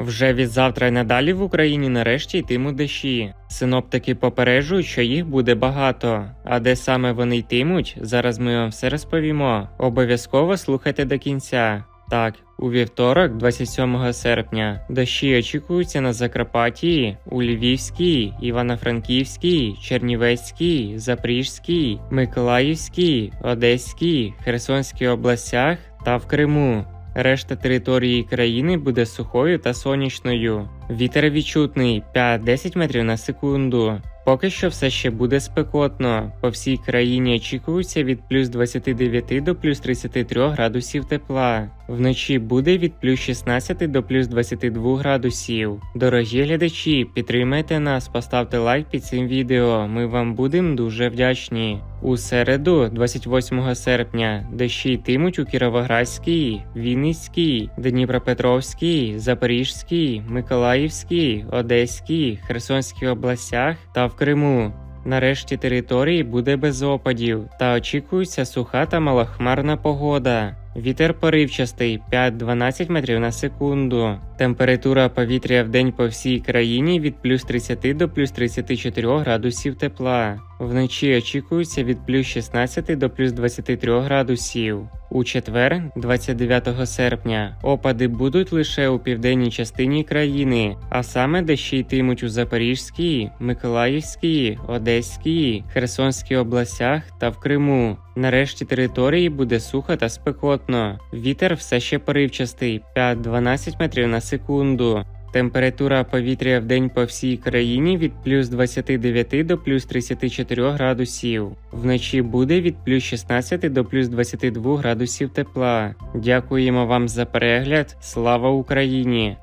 Вже від завтра й надалі в Україні нарешті йтимуть дощі. Синоптики попереджують, що їх буде багато. А де саме вони йтимуть, зараз ми вам все розповімо. Обов'язково слухайте до кінця. Так, у вівторок, 27 серпня, дощі очікуються на Закарпатті, у Львівській, Івано-Франківській, Чернівецькій, Запорізькій, Миколаївській, Одеській, Херсонській областях та в Криму. Решта території країни буде сухою та сонячною. Вітер відчутний 5-10 метрів на секунду. Поки що все ще буде спекотно. По всій країні очікується від плюс 29 до плюс 33 градусів тепла. Вночі буде від плюс 16 до плюс 22 градусів. Дорогі глядачі, підтримайте нас, поставте лайк під цим відео. Ми вам будемо дуже вдячні. У середу, 28 серпня, дощі йтимуть у Кіровоградській, Вінницькій, Дніпропетровській, Запорізькій, Миколаївській, Одеській, Херсонській областях та в Криму. Нарешті території буде без опадів та очікується суха та малохмарна погода. Вітер поривчастий 5-12 метрів на секунду. Температура повітря в день по всій країні від плюс 30 до плюс 34 градусів тепла. Вночі очікується від плюс 16 до плюс 23 градусів. У четвер, 29 серпня, опади будуть лише у південній частині країни, а саме дощі йтимуть у Запорізькій, Миколаївській, Одеській, Херсонській областях та в Криму. Нарешті території буде сухо та спекотно. Вітер все ще поривчастий 5-12 метрів на секунду. Температура повітря в день по всій країні від плюс 29 до плюс 34 градусів. Вночі буде від плюс 16 до плюс 22 градусів тепла. Дякуємо вам за перегляд. Слава Україні!